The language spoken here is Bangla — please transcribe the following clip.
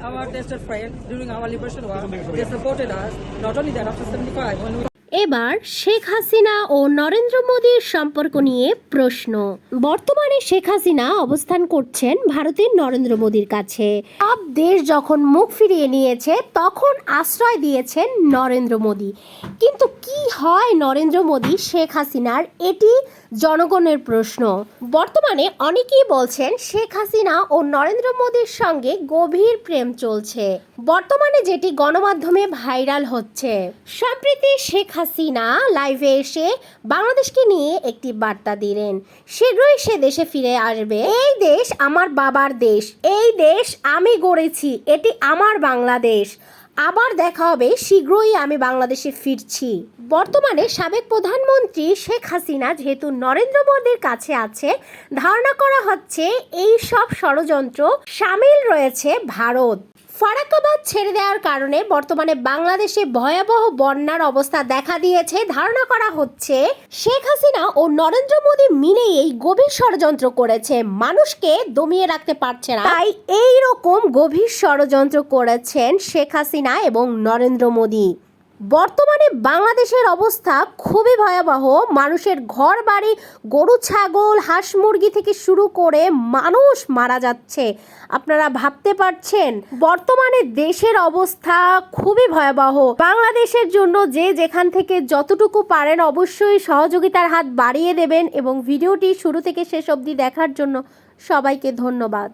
our tested friend during our liberation war. They supported us. Not only that, after 75, when we এবার শেখ হাসিনা ও নরেন্দ্র মোদীর সম্পর্ক নিয়ে প্রশ্ন। বর্তমানে শেখ হাসিনা অবস্থান করছেন ভারতের নরেন্দ্র মোদীর কাছে। সব দেশ যখন মুখ ফিরিয়ে নিয়েছে, তখন আশ্রয় দিয়েছেন নরেন্দ্র মোদী। কিন্তু কি হয় নরেন্দ্র মোদী, শেখ হাসিনার, এটি জনগণের প্রশ্ন। বর্তমানে অনেকেই বলছেন, শেখ হাসিনা ও নরেন্দ্র মোদীর সঙ্গে গভীর প্রেম চলছে। বর্তমানে যেটি গণমাধ্যমে ভাইরাল হচ্ছে। সম্প্রতি শেখ হাসিনা লাইভে এসে বাংলাদেশকে নিয়ে একটি বার্তা দিলেন। শীঘ্রই সে দেশে ফিরে আসবে। এই দেশ আমার বাবার দেশ। এই দেশ আমি গড়েছি। এটি আমার বাংলাদেশ। আবার দেখা হবে, শীঘ্রই আমি বাংলাদেশে ফিরছি। বর্তমানে সাবেক প্রধানমন্ত্রী শেখ হাসিনা যেহেতু নরেন্দ্র মোদীর কাছে আছে, ধারণা করা হচ্ছে এই সব ষড়যন্ত্র সামিল রয়েছে ভারত। ফারাক্কাবাদ ছেড়ে দেওয়ার কারণে বর্তমানে বাংলাদেশে ভয়াবহ বন্যার অবস্থা দেখা দিয়েছে, ধারণা করা হচ্ছে শেখ হাসিনা ও নরেন্দ্র মোদী মিলেই এই গভীর ষড়যন্ত্র করেছে। মানুষকে দমিয়ে রাখতে পারছে না। তাই এই রকম গভীর ষড়যন্ত্র করেছেন শেখ হাসিনা এবং নরেন্দ্র মোদী। বর্তমানে বাংলাদেশের অবস্থা খুবই ভয়াবহ। মানুষের ঘর বাড়ি গরু, ছাগল, হাঁস মুরগি থেকে শুরু করে মানুষ মারা যাচ্ছে। আপনারা ভাবতে পারছেন, বর্তমানে দেশের অবস্থা খুবই ভয়াবহ। বাংলাদেশের জন্য যে যেখান থেকে যতটুকু পারেন অবশ্যই সহযোগিতার হাত বাড়িয়ে দেবেন এবং ভিডিওটি শুরু থেকে শেষ অবধি দেখার জন্য সবাইকে ধন্যবাদ।